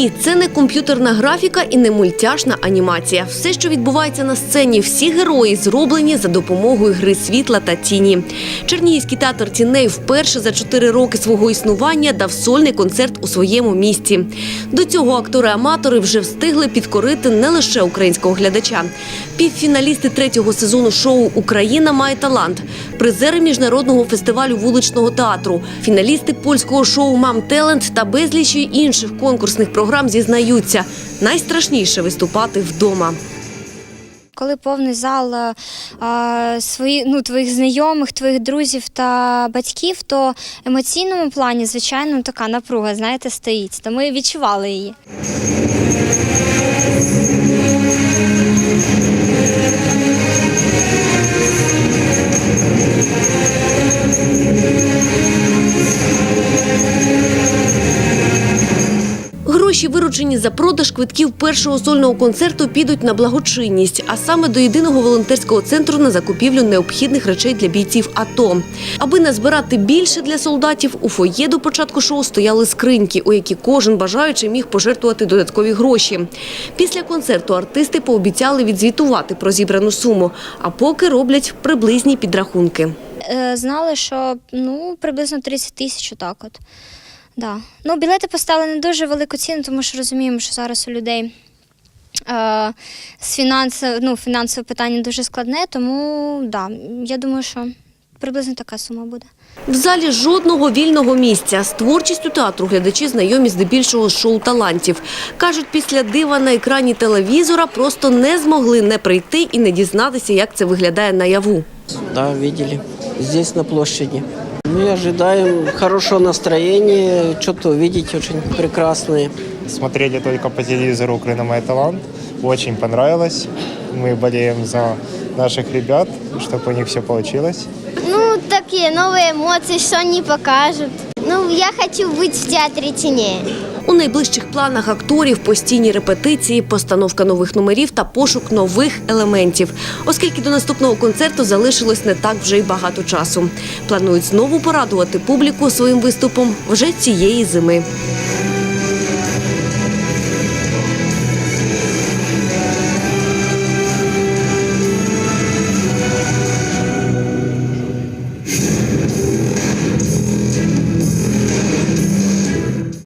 Ні, це не комп'ютерна графіка і не мультяшна анімація. Все, що відбувається на сцені, всі герої зроблені за допомогою гри світла та тіні. Чернігівський театр тіней вперше за чотири роки свого існування дав сольний концерт у своєму місті. До цього актори-аматори вже встигли підкорити не лише українського глядача. Півфіналісти третього сезону шоу Україна має талант, призери міжнародного фестивалю вуличного театру, фіналісти польського шоу Мам Телент та безлічі інших конкурсних програм зізнаються. Найстрашніше виступати вдома. Коли повний зал е, а, свої, ну, твоїх знайомих, твоїх друзів та батьків, то емоційному плані, звичайно, така напруга, знаєте, стоїть. Та ми відчували її. Гроші, виручені за продаж квитків першого сольного концерту, підуть на благочинність, а саме до єдиного волонтерського центру на закупівлю необхідних речей для бійців АТО. Аби назбирати більше для солдатів, у фоє до початку шоу стояли скриньки, у які кожен бажаючий міг пожертвувати додаткові гроші. Після концерту артисти пообіцяли відзвітувати про зібрану суму, а поки роблять приблизні підрахунки. Е, Знали, що ну, приблизно 30 тисяч отак от. Да. Ну, білети поставили не дуже велику ціну, тому що розуміємо, що зараз у людей е, з фінансове, ну, фінансове питання дуже складне, тому да, я думаю, що приблизно така сума буде. В залі жодного вільного місця. З творчістю театру глядачі знайомі здебільшого з шоу талантів. Кажуть, після дива на екрані телевізора просто не змогли не прийти і не дізнатися, як це виглядає наяву. Да, видели. Здесь на площади. Мы ожидаем хорошего настроения, что-то увидеть очень прекрасное. Смотрели только по телевизору «Украина мой талант». Очень понравилось. Мы болеем за наших ребят, чтобы у них все получилось. Ну, такие новые эмоции, что они покажут. Ну, я хочу бути в театрі теней. У найближчих планах акторів постійні репетиції, постановка нових номерів та пошук нових елементів. Оскільки до наступного концерту залишилось не так вже й багато часу. Планують знову порадувати публіку своїм виступом вже цієї зими.